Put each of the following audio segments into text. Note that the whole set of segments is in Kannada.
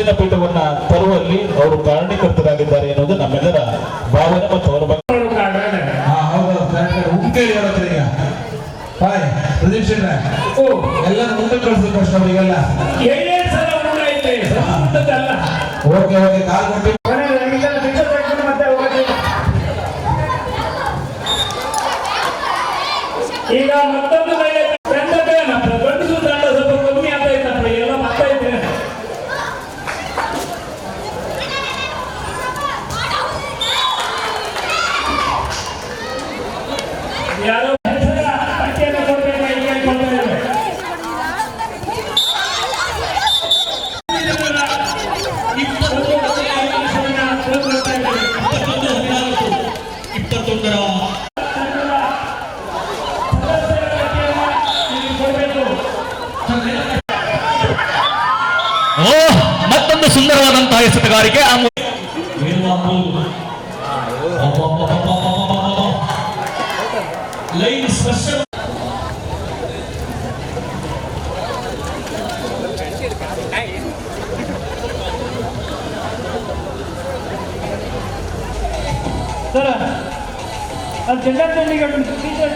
ಅಧ್ಯಯನ ಪೀಠವನ್ನ ತರುವಲ್ಲಿ ಅವರು ಕಾರಣೀಕರ್ತರಾಗಿದ್ದಾರೆ ಎನ್ನುವುದು ನಮ್ಮೆಲ್ಲರ ಭಾವನೆ ಮತ್ತು ಅವರ ಬಗ್ಗೆ. ಎಲ್ಲರೂ ಮುಂದೆ ಅವರಿಗೆಲ್ಲ ಓಕೆ ಓಕೆ ಕಾಲ್ ಕೊಟ್ಟು. ಓ ಮತ್ತೊಂದು ಸುಂದರವಾದಂತಹ ಎಸೆತಗಾರಿಕೆ ಆ ಮು- ಲೈನ್ ಸ್ಪರ್ಶ ಸರ ಅಲ್ಲಿ ಜೆಂಡಾ ಚೆಂಡಿಗೆ ಟೀಚರ್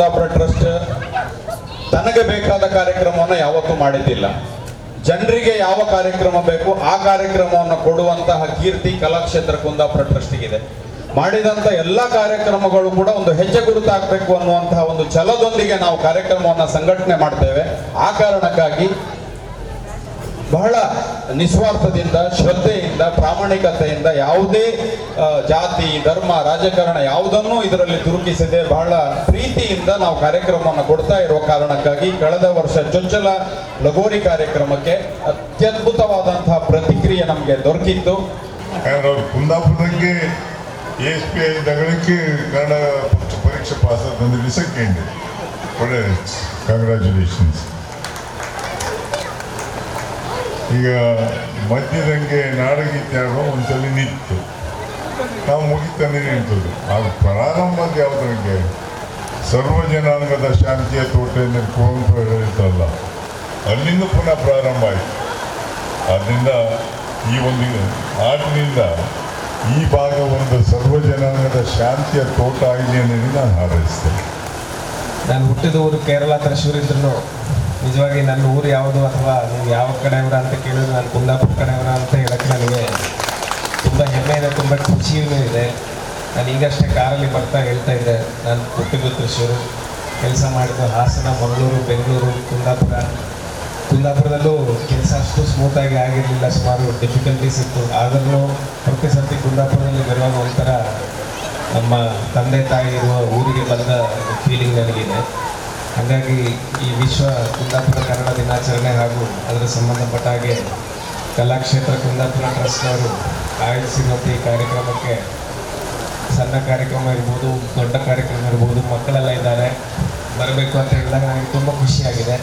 ಕುಂದಾಪುರ ಟ್ರಸ್ಟ್ ತನಗೆ ಬೇಕಾದ ಕಾರ್ಯಕ್ರಮವನ್ನು ಯಾವತ್ತೂ ಮಾಡಿದ್ದಿಲ್ಲ. ಜನರಿಗೆ ಯಾವ ಕಾರ್ಯಕ್ರಮ ಬೇಕು ಆ ಕಾರ್ಯಕ್ರಮವನ್ನು ಕೊಡುವಂತಹ ಕೀರ್ತಿ ಕಲಾಕ್ಷೇತ್ರ ಕುಂದಾಪುರ ಟ್ರಸ್ಟಿಗಿದೆ. ಮಾಡಿದಂತ ಎಲ್ಲ ಕಾರ್ಯಕ್ರಮಗಳು ಕೂಡ ಒಂದು ಹೆಜ್ಜೆ ಗುರುತಾಗಬೇಕು ಅನ್ನುವಂತಹ ಒಂದು ಛಲದೊಂದಿಗೆ ನಾವು ಕಾರ್ಯಕ್ರಮವನ್ನು ಸಂಘಟನೆ ಮಾಡ್ತೇವೆ. ಆ ಕಾರಣಕ್ಕಾಗಿ ಬಹಳ ನಿಸ್ವಾರ್ಥದಿಂದ, ಶ್ರದ್ಧೆಯಿಂದ, ಪ್ರಾಮಾಣಿಕತೆಯಿಂದ ಯಾವುದೇ ಜಾತಿ, ಧರ್ಮ, ರಾಜಕಾರಣ ಯಾವುದನ್ನು ಇದರಲ್ಲಿ ತುರುಕಿಸದೆ ಬಹಳ ಪ್ರೀತಿಯಿಂದ ನಾವು ಕಾರ್ಯಕ್ರಮವನ್ನು ಕೊಡ್ತಾ ಇರುವ ಕಾರಣಕ್ಕಾಗಿ ಕಳೆದ ವರ್ಷ ಚೊಚ್ಚಲ ಲಗೋರಿ ಕಾರ್ಯಕ್ರಮಕ್ಕೆ ಅತ್ಯದ್ಭುತವಾದಂತಹ ಪ್ರತಿಕ್ರಿಯೆ ನಮಗೆ ದೊರಕಿತ್ತು. ಕುಂದಾಪುರದಂಗೆ ಎಸ್ ಪಿ ಐ ತಗೊಳಕ್ಕೆ ಕನ್ನಡ ಪರೀಕ್ಷೆ ಪಾಸ್ ಸೆಕೆಂಡ್ ಒಳ್ಳೆ ಕಂಗ್ರ್ಯಾಚುಲೇಷನ್ಸ್ ಈಗ ಮಧ್ಯದಂಗೆ ನಾಡಗೀತೆ ಆಗೋ ಒಂದ್ಸಲ ನಿಂತು. ನಾವು ಮುಗಿತಾನೆ ನಿಂತದ್ದು ಅದು ಪ್ರಾರಂಭದ ಯಾವುದಕ್ಕೆ ಸರ್ವ ಜನಾಂಗದ ಶಾಂತಿಯ ತೋಟ ಎಂದು ಕುವೆಂಪು ಹೇಳಿರ್ತಲ್ಲ ಅಲ್ಲಿಂದ ಪುನಃ ಪ್ರಾರಂಭ ಆಯಿತು. ಆದ್ದರಿಂದ ಈ ಒಂದು ಹಾಡಿನಿಂದ ಈ ಭಾಗ ಒಂದು ಸರ್ವ ಜನಾಂಗದ ಶಾಂತಿಯ ತೋಟ ಆಗಿದೆ ಅನ್ನೋದು ನಾನು ಹಾರೈಸ್ತೇನೆ. ನಾನು ಹುಟ್ಟಿದ ಊರು ಕೇರಳ, ತರಶೂರು ಇದ್ರು ನಿಜವಾಗಿ ನನ್ನ ಊರು ಯಾವುದು ಅಥವಾ ನೀವು ಯಾವ ಕಡೆಯವರ ಅಂತ ಕೇಳಿದ್ರೆ ನಾನು ಕುಂದಾಪುರ ಕಡೆಯವರ ಅಂತ ಹೇಳಕ್ಕೆ ನನಗೆ ತುಂಬ ಹೆಮ್ಮೆ ಇದೆ ತುಂಬ ಖುಷಿಯೂ ಇದೆ. ನಾನು ಈಗಷ್ಟೇ ಕಾರಲ್ಲಿ ಬರ್ತಾ ಹೇಳ್ತಾ ಇದ್ದೆ, ನಾನು ಹುಟ್ಟಿದ್ದು ತೃಶ್ಶೂರು ಕೆಲಸ ಮಾಡಿದ್ದು ಹಾಸನ, ಮಂಗಳೂರು, ಬೆಂಗಳೂರು, ಕುಂದಾಪುರ. ಕುಂದಾಪುರದಲ್ಲೂ ಕೆಲಸ ಅಷ್ಟು ಸ್ಮೂತಾಗಿ ಆಗಿರಲಿಲ್ಲ, ಸುಮಾರು ಡಿಫಿಕಲ್ಟೀಸ್ ಇತ್ತು. ಆದರೂ ಪ್ರತಿ ಸರ್ತಿ ಕುಂದಾಪುರದಲ್ಲಿ ಬರುವಾಗ ಒಂಥರ ನಮ್ಮ ತಂದೆ ತಾಯಿ ಇರುವ ಊರಿಗೆ ಬಂದ ಫೀಲಿಂಗ್ ನನಗಿದೆ. ಹಾಗಾಗಿ ಈ ವಿಶ್ವ ಕುಂದಾಪುರ ಕನ್ನಡ ದಿನಾಚರಣೆ ಹಾಗೂ ಅದರ ಸಂಬಂಧಪಟ್ಟ ಹಾಗೆ ಕಲಾಕ್ಷೇತ್ರ ಕುಂದಾಪುರ ಟ್ರಸ್ಟ್ನವರು ಆಯೋಜಿಸಿರುವಂಥ ಈ ಕಾರ್ಯಕ್ರಮಕ್ಕೆ ಸಣ್ಣ ಕಾರ್ಯಕ್ರಮ ಇರ್ಬೋದು, ದೊಡ್ಡ ಕಾರ್ಯಕ್ರಮ ಇರ್ಬೋದು, ಮಕ್ಕಳೆಲ್ಲ ಇದ್ದಾರೆ. ಬರಬೇಕು ಅಂತ ಹೇಳಿದಾಗ ನನಗೆ ತುಂಬ ಖುಷಿಯಾಗಿದೆ.